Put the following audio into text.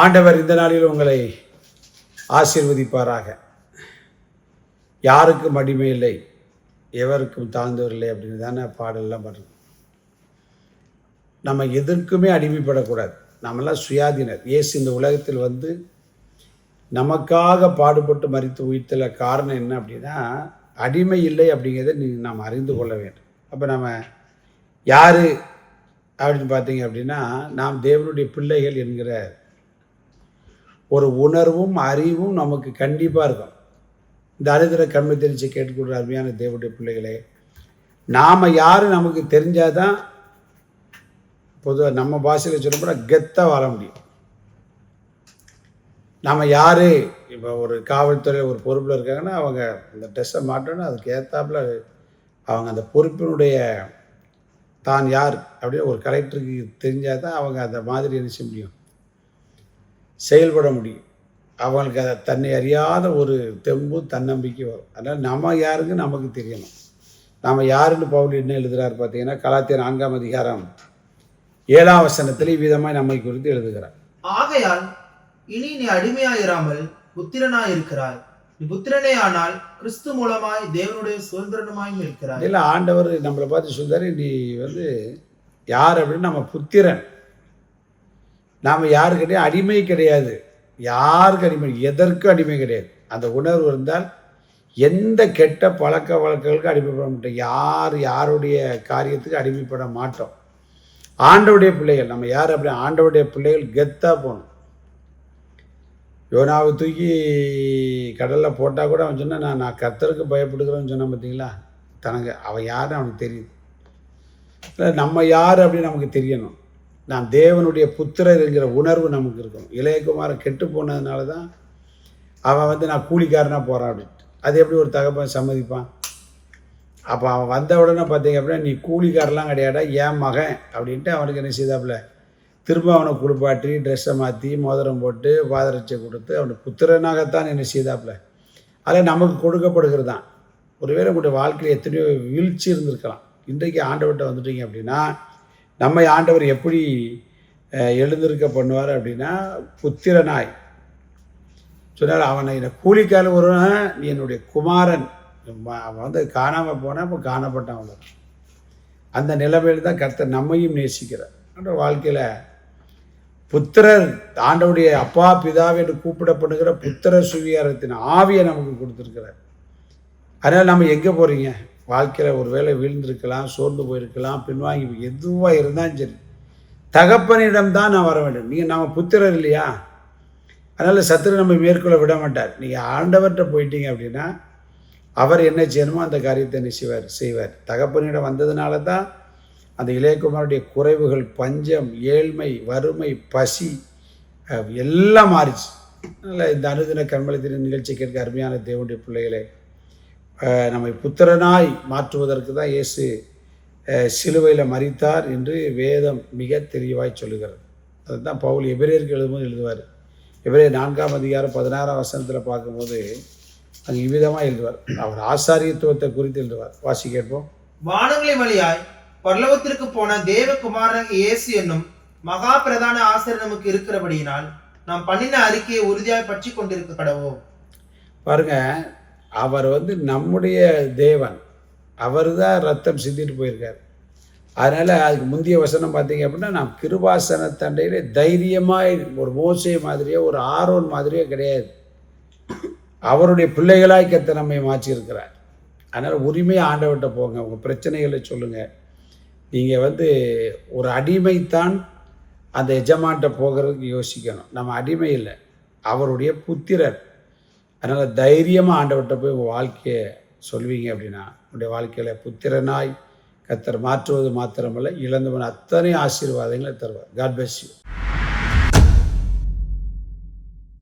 ஆண்டவர் இந்த நாளில் உங்களை ஆசீர்வதிப்பாராக. யாருக்கும் அடிமை இல்லை. எவருக்கும் தாழ்ந்தவர் இல்லை அப்படின்னு தானே பாடல்லாம் பண்ணுறோம் நம்ம எதற்குமே அடிமைப்படக்கூடாது. நம்மெல்லாம் சுயாதீனர். இயேசு இந்த உலகத்தில் வந்து நமக்காக பாடுபட்டு மறித்து உயிர்த்தல காரணம் என்ன அப்படின்னா அடிமை இல்லை அப்படிங்கிறத நீ நாம் அறிந்து கொள்ள வேண்டும். அப்போ நம்ம யார் அப்படின்னு பார்த்தீங்க அப்படின்னா நாம் தேவனுடைய பிள்ளைகள் என்கிற ஒரு உணர்வும் அறிவும் நமக்கு கண்டிப்பாக இருக்கும். இந்த கண்மை தெரிஞ்சு கேட்டுக்கொள்கிற அருமையான தேவனுடைய பிள்ளைகளே நாம் யார் நமக்கு தெரிஞ்சால் தான் பொதுவாக நம்ம பாஷையில் சொல்லப்போனால் கெத்தாக வாழ முடியும். நம்ம யார்? இப்போ ஒரு காவல்துறை ஒரு பொறுப்பில் இருக்காங்கன்னா அவங்க அந்த ட்ரெஸ்ஸை மாட்டோன்னா அதுக்கு ஏற்றாப்புல அவங்க அந்த பொறுப்பினுடைய தான் யார் அப்படின்னு ஒரு கலெக்டருக்கு தெரிஞ்சால் தான் அவங்க அந்த மாதிரி என்ன செய்ய முடியும். செயல்பட முடியும். அவங்களுக்கு அதை தன்னை அறியாத ஒரு தெம்பு தன்னம்பிக்கை வரும். அதனால் நம்ம யாருங்க நமக்கு தெரியணும். நாம் யாருன்னு பவுல் என்ன எழுதுகிறார் பார்த்தீங்கன்னா கலாத்திய நான்காம் அதிகாரம் ஏழாம் வசனத்தில் இவ்விதமாய் நம்மை குறித்து எழுதுகிறார். ஆகையால் இனி நீ அடிமையாயிராமல் புத்திரனாய் இருக்கிறாய் நீ புத்திரனே ஆனால் கிறிஸ்து மூலமாய் தேவனுடைய சுதந்திரனுமாயும் இருக்கிறாய். இல்லை ஆண்டவர் நம்மளை பார்த்து சொல்றாரு நீ வந்து யார் அப்படின்னு நம்ம புத்திரன். நாம் யாருக்கிட்டையும் அடிமை கிடையாது. யாருக்கு அடிமை? எதற்கும் அடிமை கிடையாது. அந்த உணர்வு இருந்தால் எந்த கெட்ட பழக்க வழக்கங்களுக்கு அடிமைப்பட மாட்டோம். யார் யாருடைய காரியத்துக்கு அடிமைப்பட மாட்டோம். ஆண்டவுடைய பிள்ளைகள் நம்ம யார் அப்படி? ஆண்டவுடைய பிள்ளைகள் கெத்தாக போகணும். யோனாவை தூக்கி கடலில் போட்டால் கூட அவன் சொன்னால் நான் நான் கத்தருக்கு பயப்படுகிறேன்னு சொன்னான் பார்த்தீங்களா தனக்கு அவன் யாருன்னு அவனுக்கு தெரியுது. இல்லை நம்ம யார் அப்படின்னு நமக்கு தெரியணும். நான் தேவனுடைய புத்திரர் என்கிற உணர்வு நமக்கு இருக்கும். இளையகுமாரன் கெட்டு போனதுனால தான் அவன் வந்து நான் கூலிக்காரனாக போகிறான் அப்படின்ட்டு அது எப்படி ஒரு தகப்பன் சம்மதிப்பான்? அப்போ அவன் வந்த உடனே பார்த்தீங்க அப்படின்னா நீ கூலிக்காரெலாம் கிடையாடா ஏன் மகன்? அப்படின்ட்டு அவனுக்கு என்ன செய்தாப்புல திரும்ப அவனை குளிப்பாட்டி ட்ரெஸ்ஸை மாற்றி மோதிரம் போட்டு பாதரட்சை கொடுத்து அவனுக்கு புத்திரனாகத்தான் என்ன செய்தாப்புல அதில் நமக்கு கொடுக்கப்படுகிறது தான் ஒருவேளை உங்களுடைய வாழ்க்கையில் எத்தனையோ வீழ்ச்சி இருந்திருக்கலாம். இன்றைக்கு ஆண்டவர்கிட்ட வந்துட்டீங்க அப்படின்னா நம்மை ஆண்டவர் எப்படி எழுந்திருக்க பண்ணுவார் அப்படின்னா புத்திரனாய். சொன்னார் அவனை இந்த கூலிக்கால ஒருவன் நீ என்னுடைய குமாரன். அவன் வந்து காணாமல் போனால் இப்போ காணப்பட்டவன் அந்த நிலைமையில் தான் கர்த்தர் நம்மையும் நேசிக்கிறார். என்ற வாழ்க்கையில் புத்திரர் ஆண்டவுடைய அப்பா பிதாவை என்று கூப்பிடப்படுகிற புத்திர சுவிகாரத்தின் ஆவியை நமக்கு கொடுத்துருக்கிறார். அதனால் நம்ம எங்கே போகிறீங்க வாழ்க்கையில் ஒரு வேளை வீழ்ந்திருக்கலாம் சோர்ந்து போயிருக்கலாம் பின்வாங்கி எதுவாக இருந்தாலும் சரி. தகப்பனிடம் தான் நான் வர வேண்டும். நீங்கள் நம்ம புத்திரர் இல்லையா? அதனால் சத்துரு நம்ம மேற்கொள்ள விட மாட்டார். நீங்கள் ஆண்டவர்கிட்ட போயிட்டீங்க அப்படின்னா அவர் என்ன செய்யணுமோ அந்த காரியத்தை என்ன செய்வார்? செய்வார். தகப்பனிடம் வந்ததுனால தான் அந்த இளையகுமாருடைய குறைவுகள் பஞ்சம் ஏழ்மை வறுமை பசி எல்லாம் மாறிச்சு. அதனால் இந்த அனுதின கண்மலை நிகழ்ச்சி கேட்க அருமையான தேவனுடைய பிள்ளைகளே நம்மை புத்திரனாய் மாற்றுவதற்கு தான் இயேசு சிலுவையில் மறித்தார் என்று வேதம் மிக தெளிவாய் சொல்லுகிறது. அதுதான் பவுல் எபிரேயருக்கு எழுதும்போது எழுதுவார். எபிரேயர் நான்காம் அதிகாரம் பதினாறாம் வசனத்தில் பார்க்கும்போது அங்கே இவ்விதமாக எழுதுவார். அவர் ஆசாரியத்துவத்தை குறித்து எழுதுவார். வாசி கேட்போம். வானங்களின் வழியாய் பரலோகத்திற்கு போன தேவகுமாரன் இயேசு என்னும் மகா பிரதான ஆசிரியர் நமக்கு இருக்கிறபடியினால் நாம் பண்ணின அறிக்கையை உறுதியாய் பற்றி கொண்டிருக்க கடவோம் பாருங்க அவர் வந்து நம்முடைய தேவன். அவர் தான் ரத்தம் சிந்திட்டு போயிருக்கார். அதனால் அதுக்கு முந்தைய வசனம் பார்த்தீங்க அப்படின்னா நாம் கிருபாசன தண்டையிலே தைரியமாக ஒரு மோசை மாதிரியோ ஒரு ஆரோன் மாதிரியோ கிடையாது. அவருடைய பிள்ளைகளாய் கத்த நம்மை மாற்றியிருக்கிறார். அதனால் உரிமையை ஆண்டவர்கிட்ட போங்க. உங்கள் பிரச்சனைகளை சொல்லுங்கள் நீங்கள் வந்து ஒரு அடிமைத்தான் அந்த எஜமான்கிட்ட போகிறதுக்கு யோசிக்கணும். நம்ம அடிமை இல்லை. அவருடைய புத்திரர். அதனால் தைரியமாக ஆண்டவர்கிட்ட போய் உங்கள் வாழ்க்கையை சொல்வீங்க அப்படின்னா உங்களுடைய வாழ்க்கையில் புத்திரனாய் கத்தர் மாற்றுவது மாத்திரமல்ல இழந்தவன் அத்தனை ஆசீர்வாதங்களை தருவார். God pest you